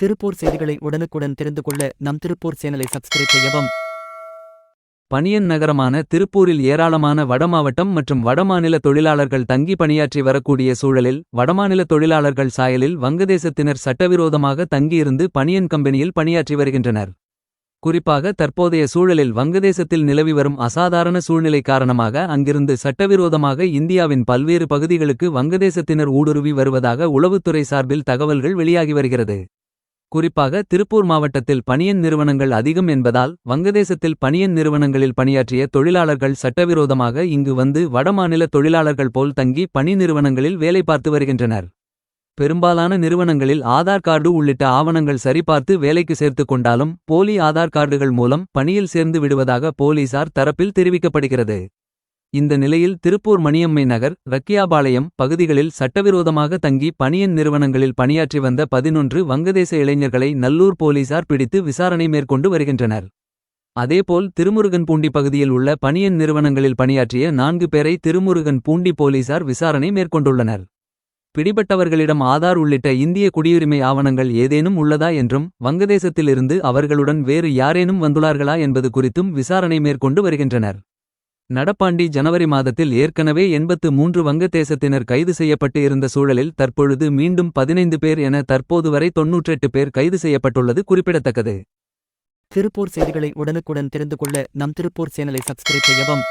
திருப்பூர் செய்திகளை உடனுக்குடன் தெரிந்து கொள்ள நம் திருப்பூர் சேனலை சப்ஸ்கிரைப் செய்யவும். பணியன் நகரமான திருப்பூரில் ஏராளமான வடமாவட்டம் மற்றும் வடமாநில தொழிலாளர்கள் தங்கி பணியாற்றி வரக்கூடிய சூழலில் வடமாநில தொழிலாளர்கள் சாயலில் வங்கதேசத்தினர் சட்டவிரோதமாக தங்கியிருந்து பணியன் கம்பெனியில் பணியாற்றி வருகின்றனர். குறிப்பாக தற்போதைய சூழலில் வங்கதேசத்தில் நிலவி வரும் அசாதாரண சூழ்நிலை காரணமாக அங்கிருந்து சட்டவிரோதமாக இந்தியாவின் பல்வேறு பகுதிகளுக்கு வங்கதேசத்தினர் ஊடுருவி வருவதாக உளவுத்துறை சார்பில் தகவல்கள் வெளியாகி வருகிறது. குறிப்பாக திருப்பூர் மாவட்டத்தில் பணியன் நிறுவனங்கள் அதிகம் என்பதால் வங்கதேசத்தில் பணியன் நிறுவனங்களில் பணியாற்றிய தொழிலாளர்கள் சட்டவிரோதமாக இங்கு வந்து வடமாநில தொழிலாளர்கள் போல் தங்கி பணி நிறுவனங்களில் வேலை பார்த்து வருகின்றனர். பெரும்பாலான நிறுவனங்களில் ஆதார் கார்டு உள்ளிட்ட ஆவணங்கள் சரிபார்த்து வேலைக்கு சேர்த்துக் கொண்டாலும் போலி ஆதார் கார்டுகள் மூலம் பணியில் சேர்ந்து விடுவதாக போலீசார் தரப்பில் தெரிவிக்கப்படுகிறது. இந்த நிலையில் திருப்பூர் மணியம்மை நகர் ரக்கியாபாளையம் பகுதிகளில் சட்டவிரோதமாக தங்கி பணியன் நிறுவனங்களில் பணியாற்றி வந்த பதினொன்று வங்கதேச இளைஞர்களை நல்லூர் போலீசார் பிடித்து விசாரணை மேற்கொண்டு வருகின்றனர். அதேபோல் திருமுருகன் பூண்டி பகுதியில் உள்ள பணியன் நிறுவனங்களில் பணியாற்றிய நான்கு பேரை திருமுருகன் பூண்டி போலீசார் விசாரணை மேற்கொண்டுள்ளனர். பிடிபட்டவர்களிடம் ஆதார் உள்ளிட்ட இந்திய குடியுரிமை ஆவணங்கள் ஏதேனும் உள்ளதா என்றும் வங்கதேசத்திலிருந்து அவர்களுடன் வேறு யாரேனும் வந்துள்ளார்களா என்பது குறித்தும் விசாரணை மேற்கொண்டு வருகின்றனர். நடப்பாண்டி ஜனவரி மாதத்தில் ஏற்கனவே எண்பத்து மூன்று வங்கதேசத்தினர் கைது செய்யப்பட்டு இருந்த சூழலில் தற்பொழுது மீண்டும் பதினைந்து பேர் என தற்போது வரை தொன்னூற்றெட்டு பேர் கைது செய்யப்பட்டுள்ளது குறிப்பிடத்தக்கது. திருப்பூர் செய்திகளை உடனுக்குடன் தெரிந்து கொள்ள நம் திருப்பூர் சேனலை சப்ஸ்கிரைப் செய்யவும்